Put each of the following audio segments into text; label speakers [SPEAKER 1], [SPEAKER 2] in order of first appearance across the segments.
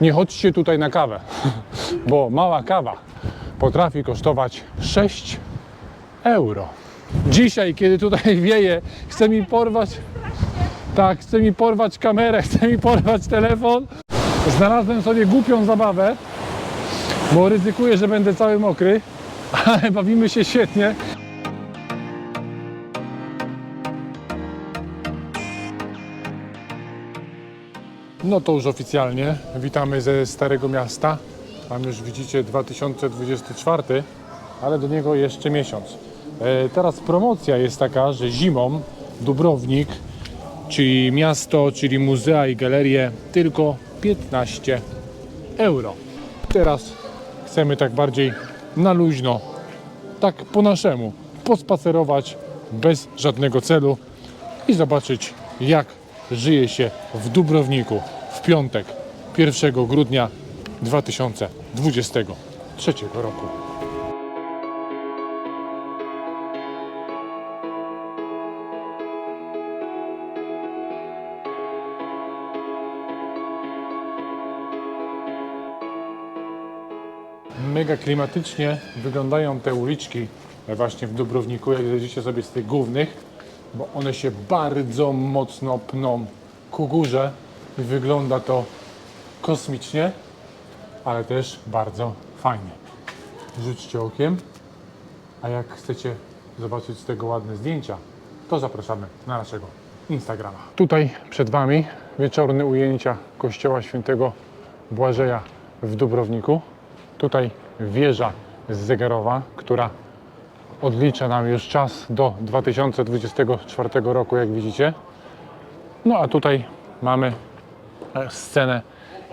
[SPEAKER 1] nie chodźcie tutaj na kawę, bo mała kawa potrafi kosztować 6 euro. Dzisiaj, kiedy tutaj wieje, chce mi porwać, tak, chce mi porwać kamerę, chce mi porwać telefon. Znalazłem sobie głupią zabawę, bo ryzykuję, że będę cały mokry, ale bawimy się świetnie. No to już oficjalnie. Witamy ze Starego Miasta. Tam już widzicie 2024, ale do niego jeszcze miesiąc. E, teraz promocja jest taka, że zimą Dubrownik, czyli miasto, czyli muzea i galerie tylko 15 euro. Teraz chcemy tak bardziej na luźno, tak po naszemu, pospacerować bez żadnego celu i zobaczyć jak żyje się w Dubrowniku piątek 1 grudnia 2023 roku. Mega klimatycznie wyglądają te uliczki właśnie w Dubrowniku, jak zejdziecie sobie z tych głównych, bo one się bardzo mocno pną ku górze wygląda to kosmicznie, ale też bardzo fajnie. Rzućcie okiem, a jak chcecie zobaczyć z tego ładne zdjęcia, to zapraszamy na naszego Instagrama. Tutaj przed Wami wieczorne ujęcia kościoła świętego Błażeja w Dubrowniku. Tutaj wieża zegarowa, która odlicza nam już czas do 2024 roku, jak widzicie. No a tutaj mamy scenę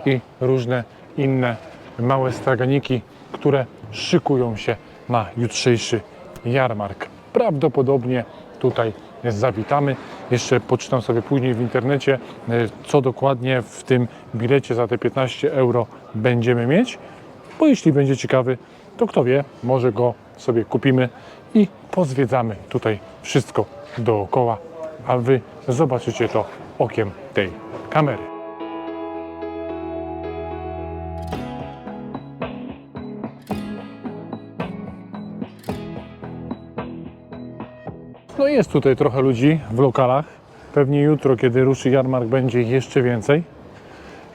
[SPEAKER 1] i różne inne małe straganiki, które szykują się na jutrzejszy jarmark. Prawdopodobnie tutaj zawitamy. Jeszcze poczytam sobie później w internecie, e, co dokładnie w tym bilecie za te 15 euro będziemy mieć. Bo jeśli będzie ciekawy, to kto wie, może go sobie kupimy i pozwiedzamy tutaj wszystko dookoła, a Wy zobaczycie to okiem tej kamery. Jest tutaj trochę ludzi w lokalach. Pewnie jutro, kiedy ruszy jarmark, będzie ich jeszcze więcej.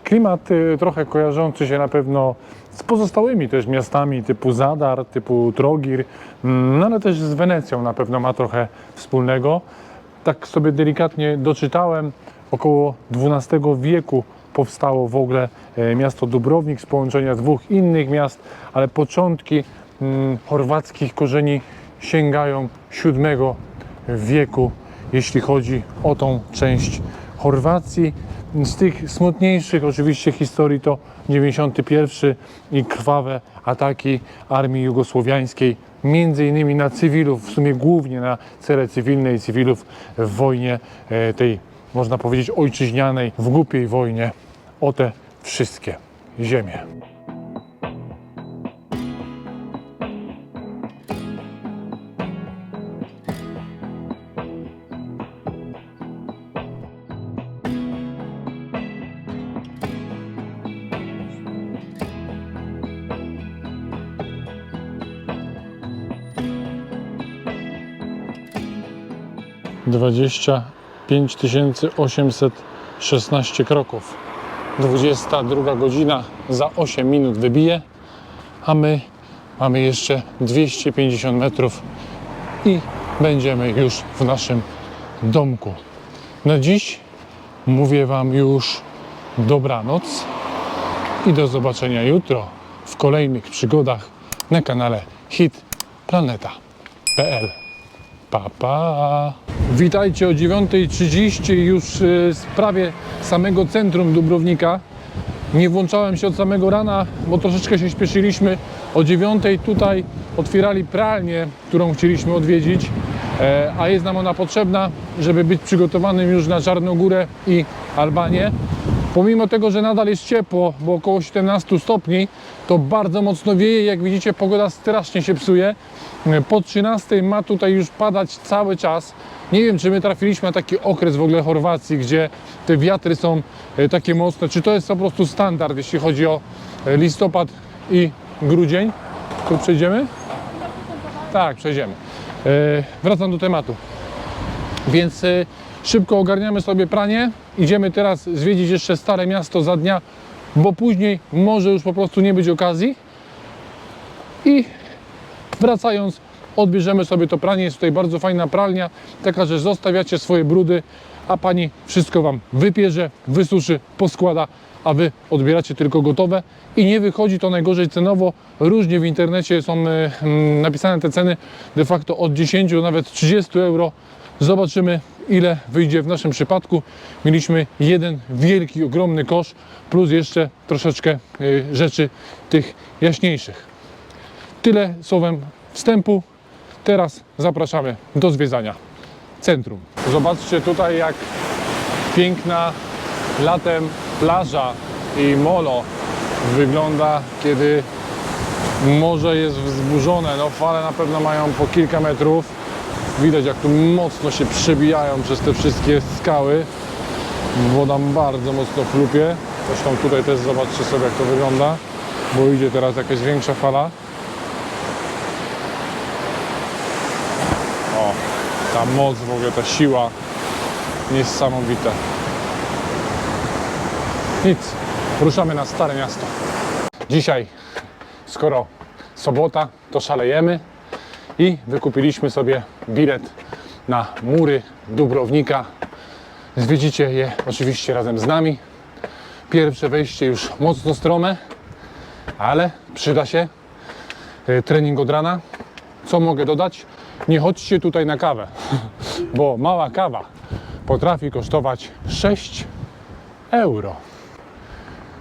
[SPEAKER 1] Klimat y, trochę kojarzący się na pewno z pozostałymi też miastami typu Zadar, typu Trogir, mm, no ale też z Wenecją na pewno ma trochę wspólnego. Tak sobie delikatnie doczytałem, około XII wieku powstało w ogóle e, miasto Dubrownik z połączenia dwóch innych miast, ale początki mm, chorwackich korzeni sięgają VII wieku, jeśli chodzi o tą część Chorwacji. Z tych smutniejszych oczywiście historii to 91 i krwawe ataki armii jugosłowiańskiej, między innymi na cywilów, w sumie głównie na cele cywilne i cywilów w wojnie e, tej, można powiedzieć, ojczyźnianej, w głupiej wojnie o te wszystkie ziemie. Dwadzieścia pięć tysięcy osiemset szesnaście kroków. 22 godzina za 8 minut wybije, a my mamy jeszcze 250 metrów i będziemy już w naszym domku. Na dziś mówię Wam już dobranoc i do zobaczenia jutro w kolejnych przygodach na kanale Hit Planeta.pl. Pa, pa. Witajcie o 9.30 już y, z prawie samego centrum Dubrownika. Nie włączałem się od samego rana, bo troszeczkę się śpieszyliśmy. O 9.00 tutaj otwierali pralnię, którą chcieliśmy odwiedzić, e, a jest nam ona potrzebna, żeby być przygotowanym już na Czarnogórę i Albanię. Pomimo tego, że nadal jest ciepło, bo około 17 stopni, to bardzo mocno wieje. Jak widzicie, pogoda strasznie się psuje. Po 13 ma tutaj już padać cały czas. Nie wiem, czy my trafiliśmy na taki okres w ogóle Chorwacji, gdzie te wiatry są e, takie mocne. Czy to jest po prostu standard, jeśli chodzi o e, listopad i grudzień? Tu przejdziemy? Tak, przejdziemy. E, Wracam do tematu. Więc szybko ogarniamy sobie pranie. Idziemy teraz zwiedzić jeszcze Stare Miasto za dnia, bo później może już po prostu nie być okazji. I wracając, odbierzemy sobie to pranie. Jest tutaj bardzo fajna pralnia, taka, że zostawiacie swoje brudy, a pani wszystko wam wypierze, wysuszy, poskłada, a wy odbieracie tylko gotowe i nie wychodzi to najgorzej cenowo. Różnie w internecie są e, napisane te ceny de facto od 10 do nawet 30 euro. Zobaczymy ile wyjdzie w naszym przypadku. Mieliśmy jeden wielki, ogromny kosz plus jeszcze troszeczkę e, rzeczy tych jaśniejszych. Tyle słowem wstępu. Teraz zapraszamy do zwiedzania centrum. Zobaczcie tutaj jak piękna latem plaża i molo wygląda, kiedy morze jest wzburzone. No fale na pewno mają po kilka metrów. Widać jak tu mocno się przebijają przez te wszystkie skały. Woda bardzo mocno chlupie. Zresztą tutaj też zobaczcie sobie jak to wygląda, bo idzie teraz jakaś większa fala. O, ta moc w ogóle, ta siła niesamowita. Nic, ruszamy na Stare Miasto. Dzisiaj, skoro sobota, to szalejemy i wykupiliśmy sobie bilet na mury Dubrownika. Zwiedzicie je oczywiście razem z nami. Pierwsze wejście już mocno strome, ale przyda się y, trening od rana. Co mogę dodać? Nie chodźcie tutaj na kawę, bo mała kawa potrafi kosztować 6 euro.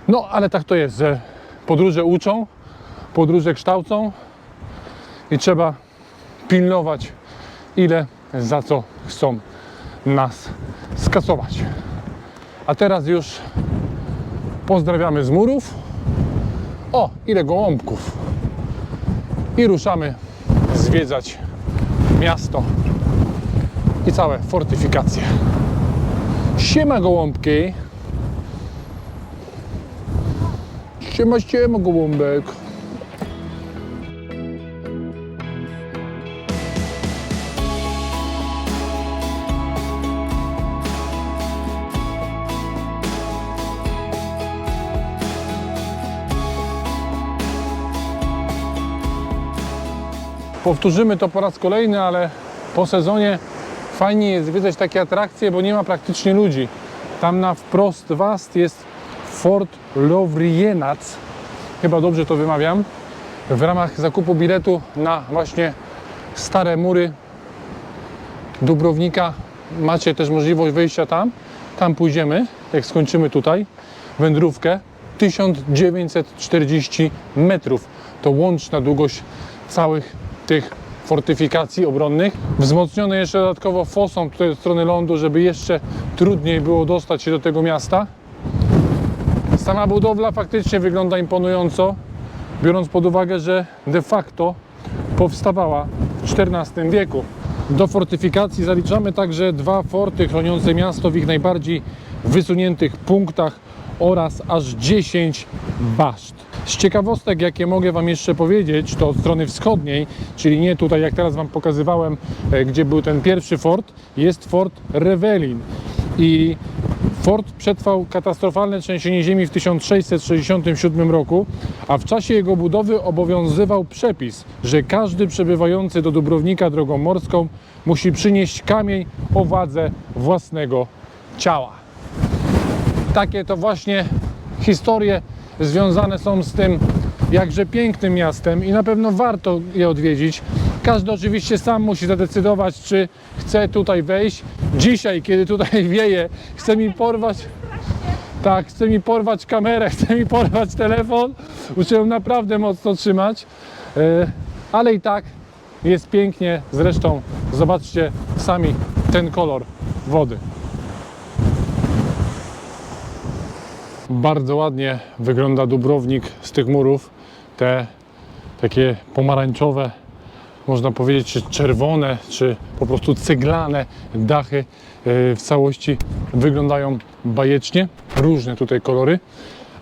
[SPEAKER 1] No, ale tak to jest, że podróże uczą, podróże kształcą i trzeba pilnować, ile za co chcą nas skasować. A teraz już pozdrawiamy z murów. O, ile gołąbków. I ruszamy zwiedzać miasto i całe fortyfikacje. Siema gołąbki. Siema, siema gołąbek. Powtórzymy to po raz kolejny, ale po sezonie fajnie jest zwiedzać takie atrakcje, bo nie ma praktycznie ludzi. Tam na wprost was jest Fort Lovrijenac, chyba dobrze to wymawiam, w ramach zakupu biletu na właśnie stare mury Dubrownika macie też możliwość wejścia tam. Tam pójdziemy, jak skończymy tutaj wędrówkę. 1940 metrów to łączna długość całych tych fortyfikacji obronnych. Wzmocnione jeszcze dodatkowo fosą tutaj od strony lądu, żeby jeszcze trudniej było dostać się do tego miasta. Sama budowla faktycznie wygląda imponująco, biorąc pod uwagę, że de facto powstawała w XIV wieku. Do fortyfikacji zaliczamy także dwa forty chroniące miasto w ich najbardziej wysuniętych punktach oraz aż 10 baszt. Z ciekawostek, jakie mogę Wam jeszcze powiedzieć, to od strony wschodniej, czyli nie tutaj, jak teraz Wam pokazywałem, e, gdzie był ten pierwszy fort, jest fort Rewelin. I Fort przetrwał katastrofalne trzęsienie ziemi w 1667 roku, a w czasie jego budowy obowiązywał przepis, że każdy przebywający do Dubrownika drogą morską musi przynieść kamień o wadze własnego ciała. Takie to właśnie historie związane są z tym jakże pięknym miastem i na pewno warto je odwiedzić. Każdy oczywiście sam musi zadecydować, czy chce tutaj wejść. Dzisiaj, kiedy tutaj wieje, chce mi porwać. Tak, chce mi porwać kamerę, chce mi porwać telefon. Muszę ją naprawdę mocno trzymać. E, Ale i tak jest pięknie. Zresztą zobaczcie sami ten kolor wody. Bardzo ładnie wygląda Dubrownik z tych murów. Te takie pomarańczowe, można powiedzieć, czy czerwone, czy po prostu ceglane dachy e, w całości wyglądają bajecznie. Różne tutaj kolory,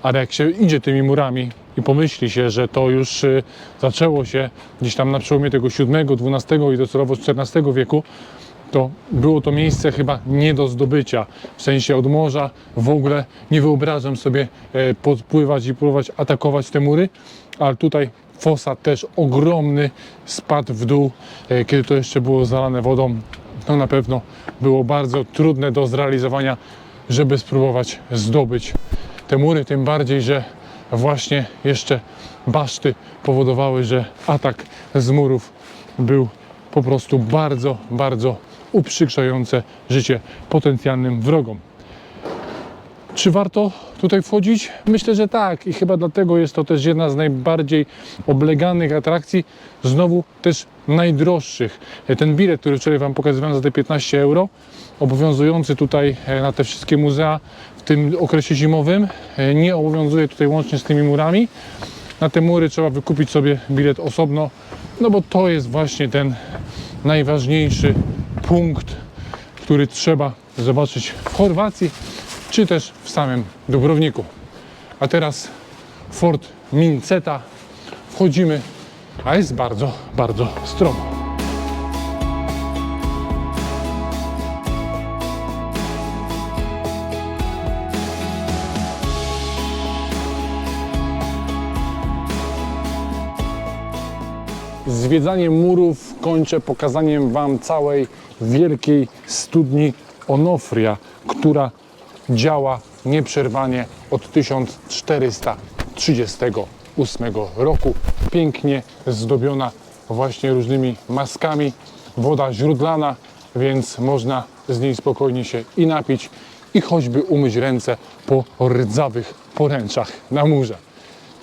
[SPEAKER 1] ale jak się idzie tymi murami i pomyśli się, że to już e, zaczęło się gdzieś tam na przełomie tego VII, XII i docelowo XIV wieku, to było to miejsce chyba nie do zdobycia. W sensie od morza w ogóle nie wyobrażam sobie e, podpływać i próbować atakować te mury, ale tutaj fosa też ogromny spadł w dół, e, kiedy to jeszcze było zalane wodą. To na pewno było bardzo trudne do zrealizowania, żeby spróbować zdobyć te mury, tym bardziej, że właśnie jeszcze baszty powodowały, że atak z murów był po prostu bardzo, bardzo uprzykrzające życie potencjalnym wrogom. Czy warto tutaj wchodzić? Myślę, że tak i chyba dlatego jest to też jedna z najbardziej obleganych atrakcji, znowu też najdroższych. Ten bilet, który wczoraj Wam pokazywałem za te 15 euro, obowiązujący tutaj e, na te wszystkie muzea w tym okresie zimowym, e, nie obowiązuje tutaj łącznie z tymi murami. Na te mury trzeba wykupić sobie bilet osobno, no bo to jest właśnie ten najważniejszy punkt, który trzeba zobaczyć w Chorwacji, czy też w samym Dubrowniku. A teraz Fort Minceta. Wchodzimy, a jest bardzo, bardzo stromo. Zwiedzanie murów kończę pokazaniem Wam całej wielkiej studni Onofria, która działa nieprzerwanie od 1438 roku. Pięknie zdobiona właśnie różnymi maskami. Woda źródlana, więc można z niej spokojnie się i napić, i choćby umyć ręce po rdzawych poręczach na murze.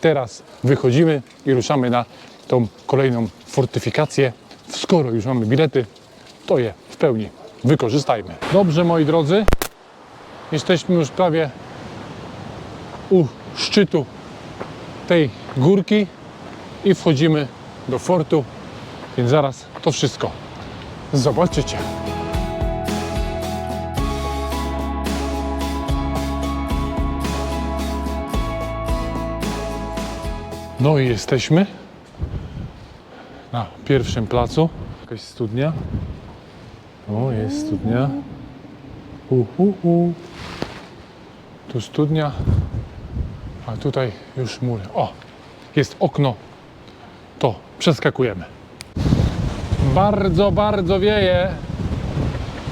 [SPEAKER 1] Teraz wychodzimy i ruszamy na tą kolejną fortyfikację. Skoro już mamy bilety, to je w pełni wykorzystajmy. Dobrze, moi drodzy, jesteśmy już prawie u szczytu tej górki i wchodzimy do fortu, więc zaraz to wszystko zobaczycie. No i jesteśmy na pierwszym placu. Jakaś studnia. O, jest studnia. Hu, hu. Tu studnia, a tutaj już mury. O, jest okno. To przeskakujemy. Bardzo, bardzo wieje.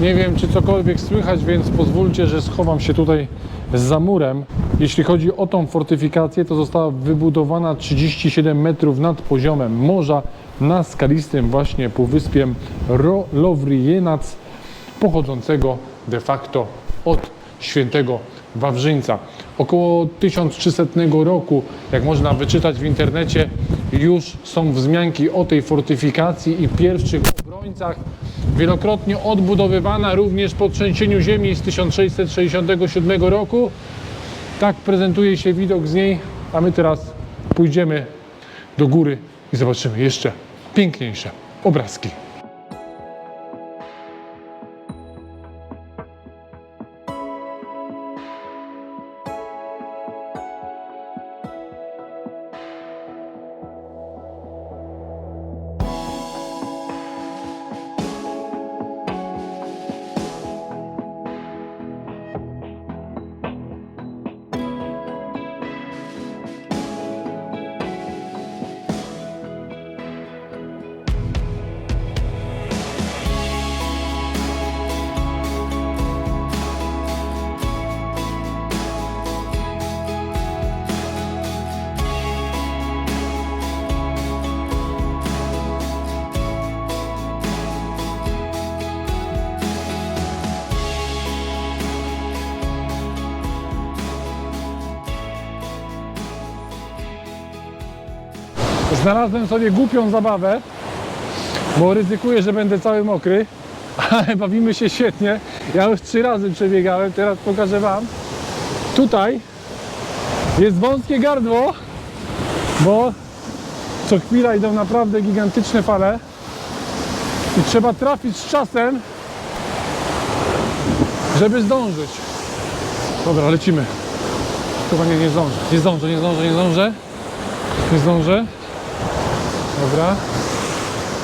[SPEAKER 1] Nie wiem, czy cokolwiek słychać, więc pozwólcie, że schowam się tutaj za murem. Jeśli chodzi o tą fortyfikację, to została wybudowana 37 metrów nad poziomem morza na skalistym właśnie półwyspiem Ro- Lovrijenac, pochodzącego de facto od świętego Wawrzyńca. Około 1300 roku, jak można wyczytać w internecie, już są wzmianki o tej fortyfikacji i pierwszych obrońcach. Wielokrotnie odbudowywana również po trzęsieniu ziemi z 1667 roku. Tak prezentuje się widok z niej, a my teraz pójdziemy do góry i zobaczymy jeszcze piękniejsze obrazki. Znalazłem sobie głupią zabawę, bo ryzykuję, że będę cały mokry, ale bawimy się świetnie. Ja już trzy razy przebiegałem, teraz pokażę Wam. Tutaj Jest wąskie gardło, bo co chwila idą naprawdę gigantyczne fale i trzeba trafić z czasem, żeby zdążyć. Dobra, lecimy. Chyba nie, nie zdążę. Nie zdążę, nie zdążę, nie zdążę. Nie zdążę. Dobra.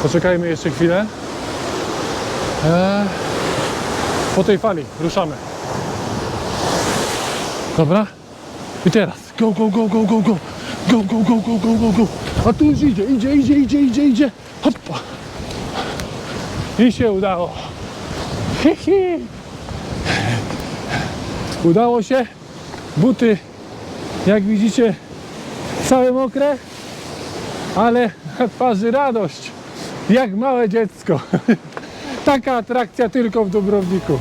[SPEAKER 1] Poczekajmy jeszcze chwilę. Eee, po tej fali ruszamy. Dobra. I teraz. Go, go, go, go, go, go. Go, go, go, go, go, go, go. A tu już idzie, idzie, idzie, idzie, idzie, idzie. Hoppa. I się udało. Hi. Udało się. Buty, jak widzicie, całe mokre, ale na twarzy radość, jak małe dziecko. Taka atrakcja tylko w Dubrowniku.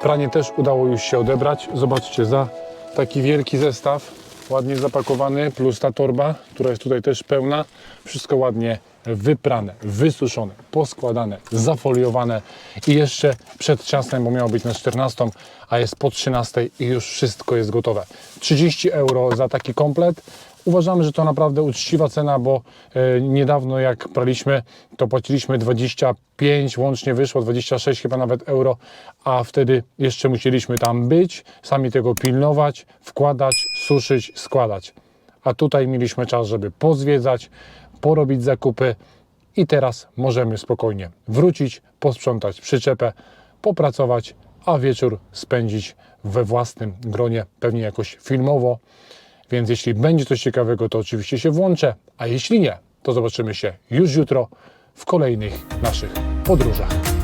[SPEAKER 1] Pranie też udało już się odebrać. Zobaczcie, za taki wielki zestaw, ładnie zapakowany, plus ta torba, która jest tutaj też pełna. Wszystko ładnie wyprane, wysuszone, poskładane, zafoliowane i jeszcze przed czasem, bo miało być na 14, a jest po 13 i już wszystko jest gotowe. 30 euro za taki komplet. Uważamy, że to naprawdę uczciwa cena, bo e, niedawno jak praliśmy, to płaciliśmy 25, łącznie wyszło 26 chyba nawet euro, a wtedy jeszcze musieliśmy tam być, sami tego pilnować, wkładać, suszyć, składać. A tutaj mieliśmy czas, żeby pozwiedzać, porobić zakupy i teraz możemy spokojnie wrócić, posprzątać przyczepę, popracować, a wieczór spędzić we własnym gronie, pewnie jakoś filmowo. Więc jeśli będzie coś ciekawego, to oczywiście się włączę, a jeśli nie, to zobaczymy się już jutro w kolejnych naszych podróżach.